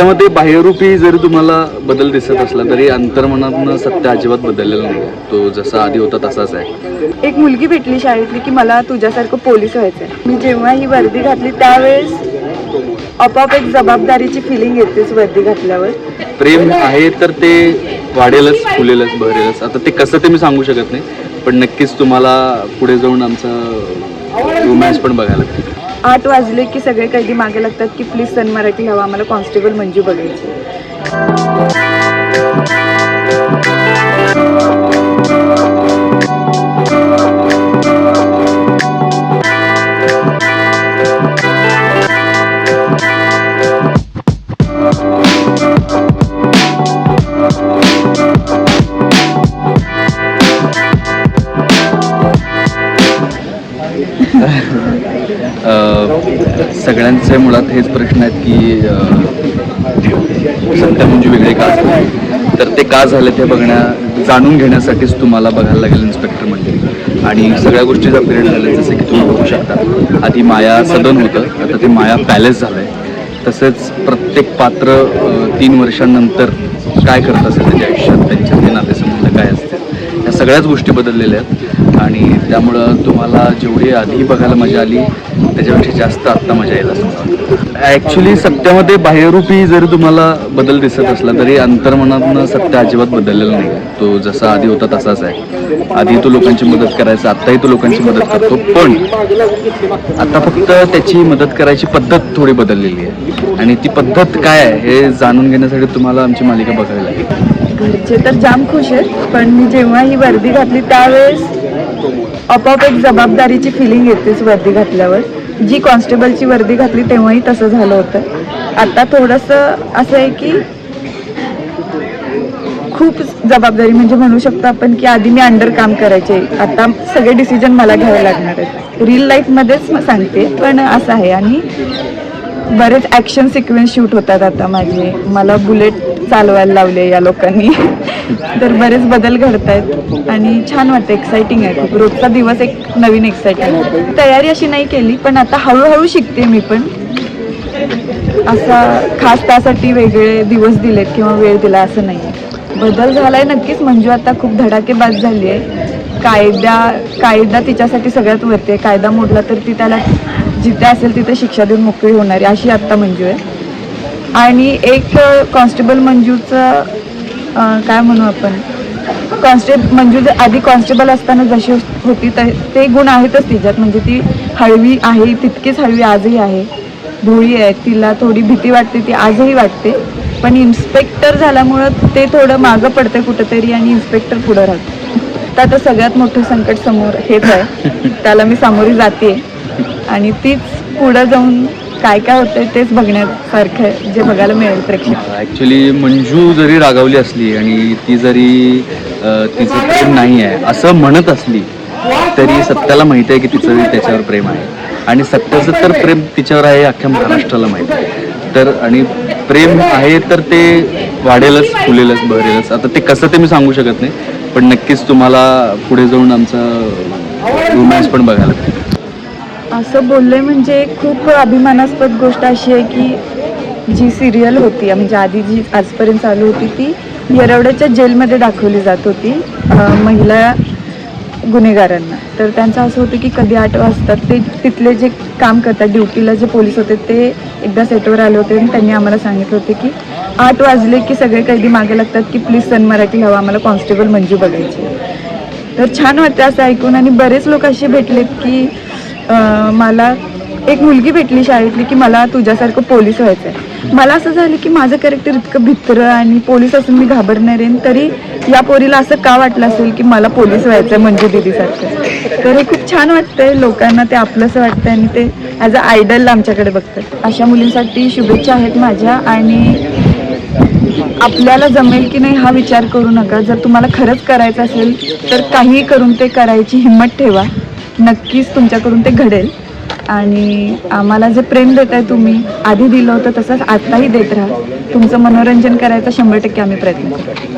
सत्यामध्ये बाह्यरूपी जरी तुम्हाला बदल दिसत असला तरी अंतर्मनातनं सत्य अजिबात बदललेलं नाही तो जसा आधी होता तसाच आहे. एक मुलगी भेटली शाळेतली की मला तुझ्यासारखं पोलीस व्हायचंय. मी जेव्हा ही वर्दी घातली त्यावेळेस आपोआप एक जबाबदारीची फिलिंग येतेच वर्दी घातल्यावर. प्रेम आहे तर ते वाढेलच फुलेलच बहरेलच. आता ते कसं ते मी सांगू शकत नाही पण नक्कीच तुम्हाला पुढे जाऊन आमचा रोमॅन्स पण बघायला. आठ वाजले की सगळे कैदी मागे लागतात की प्लीज सन मराठी हवा आम्हाला कॉन्स्टेबल मंजू बघायची सगळ्यांचे मुळात हेच प्रश्न आहेत की सत्य म्हणजे वेगळे का तर ते का झाले ते बघण्या जाणून घेण्यासाठीच तुम्हाला बघायला लागेल इन्स्पेक्टर मंडळी. आणि सगळ्या गोष्टीचा पिरियड झाले जसं की तुम्ही बघू शकता. आधी माया सदन होतं आता ते माया पॅलेस झालंय. तसेच प्रत्येक पात्र तीन वर्षांनंतर काय करत असेल त्याच्या आयुष्यात त्यांच्या ते नातेसंबंध काय असतील? सगळ्याच गोष्टी बदललेल्या आहेत. आणि त्यामुळं तुम्हाला जेवढी आधी बघायला मजा आली त्याच्यापेक्षा जास्त आत्ता मजा यायला असं ॲक्च्युली सत्यामध्ये बाह्यरूपी जरी तुम्हाला बदल दिसत असला तरी अंतर्मनातनं सत्य अजिबात बदललेलं नाही. तो जसा आधी होता तसाच आहे. आधी तो लोकांची मदत करायचा आत्ताही तो लोकांची मदत करतो पण आता फक्त त्याची मदत करायची पद्धत थोडी बदललेली आहे. आणि ती पद्धत काय आहे हे जाणून घेण्यासाठी तुम्हाला आमची मालिका बघायला लागेल. घरचे तर जाम खुश आहेत पण मी जेव्हा ही वर्दी घातली त्यावेळेस आपोआप एक जबाबदारीची फिलिंग येतेच वर्दी घातल्यावर. जी कॉन्स्टेबलची वर्दी घातली तेव्हाही तसं झालं होतं. आता थोडंसं असं आहे की खूप जबाबदारी म्हणजे म्हणू शकतो आपण की आधी मी अंडर काम करायचे. आता सगळे डिसिजन मला घ्यावे लागणार आहेत. रिअल लाईफमध्येच सांगते पण असं आहे. आणि बरेच ॲक्शन सिक्वेन्स शूट होतात आता माझे. मला बुलेट चालवायला लावले या लोकांनी. तर बरेच बदल घडत आहेत आणि छान वाटतं एक्साइटिंग आहे. खूप रोजचा दिवस एक नवीन एक्साइटिंग तयारी अशी नाही केली पण आता हळूहळू शिकते मी पण. असा खास त्यासाठी वेगळे दिवस दिलेत किंवा वेळ दिला असं नाही बदल झालाय नक्कीच. मंजू आता खूप धडाकेबाज झाली आहे कायदा कायदा तिच्यासाठी सगळ्यात वरती आहे. कायदा मोडला तर ती त्याला जिथे असेल तिथे शिक्षा देऊन मोकळी होणार आहे अशी आत्ता मंजू आहे. आणि एक कॉन्स्टेबल मंजूचं काय म्हणू आपण? कॉन्स्टेब मंजू जे आधी कॉन्स्टेबल असताना जशी होती त- ते गुण आहेतच तिच्यात. म्हणजे ती हळवी आहे तितकीच हळवी आजही आहे. भोळी आहे तिला थोडी भीती वाटते ती आजही वाटते. पण इन्स्पेक्टर झाल्यामुळं ते थोडं मागं पडते कुठंतरी आणि इन्स्पेक्टर पुढं राहतं. तर आता सगळ्यात मोठं संकट समोर हेच आहे. त्याला मी सामोरी जाते आणि तीच पुढं जाऊन काय काय होतंय तेच बघण्यासारखं आहे जे बघायला मिळेल प्रेक्षक. ॲक्च्युली मंजू जरी रागावली असली आणि ती जरी अ, तिचं प्रेम नाही आहे असं म्हणत असली तरी सत्याला माहिती आहे की तिचं त्याच्यावर प्रेम आहे. आणि सत्याचं तर प्रेम तिच्यावर आहे हे अख्ख्या महाराष्ट्राला माहिती आहे. तर आणि प्रेम आहे तर ते वाढेलच फुलेलच बहरेलच. आता ते कसं ते मी सांगू शकत नाही पण नक्कीच तुम्हाला पुढे जाऊन आमचा रोमॅन्स पण बघायला असं बोलले म्हणजे खूप अभिमानास्पद गोष्ट अशी आहे की जी सिरियल होती म्हणजे आधी जी आजपर्यंत चालू होती ती येरवड्याच्या जेलमध्ये दाखवली जात होती महिला गुन्हेगारांना. तर त्यांचं असं होतं की कधी आठ वाजता ते तिथले जे काम करतात ड्युटीला जे पोलीस होते ते एकदा सेटवर आले होते आणि त्यांनी आम्हाला सांगितलं होते की आठ वाजले की सगळे कैदी मागे लागतात की प्लीज सन मराठी हवा आम्हाला कॉन्स्टेबल मंजू बघायची तर छान वाटतं असं ऐकून आणि बरेच लोक असे भेटलेत की मला एक मुलगी भेटली शाळेतली की मला तुझ्यासारखं पोलीस व्हायचं आहे. मला असं झालं की माझं कॅरेक्टर इतकं भित्र आणि पोलीस असून मी घाबरणार आहे तरी या पोरीला असं का वाटलं असेल की मला पोलीस व्हायचं आहे म्हणजे दिदीसारखं? तर हे खूप छान वाटतंय. लोकांना ते आपलंसं वाटतं आणि ते ॲज अ आयडल आमच्याकडे बघतात. अशा मुलींसाठी शुभेच्छा आहेत माझ्या आणि आपल्याला जमेल की नाही हा विचार करू नका. जर तुम्हाला खरंच करायचं असेल तर काही करून ते करायची हिंमत ठेवा. नक्कीच तुमच्याकडून ते घडेल. आणि आम्हाला जे प्रेम देत आहे तुम्ही आधी दिलं होतं तसंच आत्ताही देत राहा. तुमचं मनोरंजन करायचा शंभर टक्के आम्ही प्रयत्न करू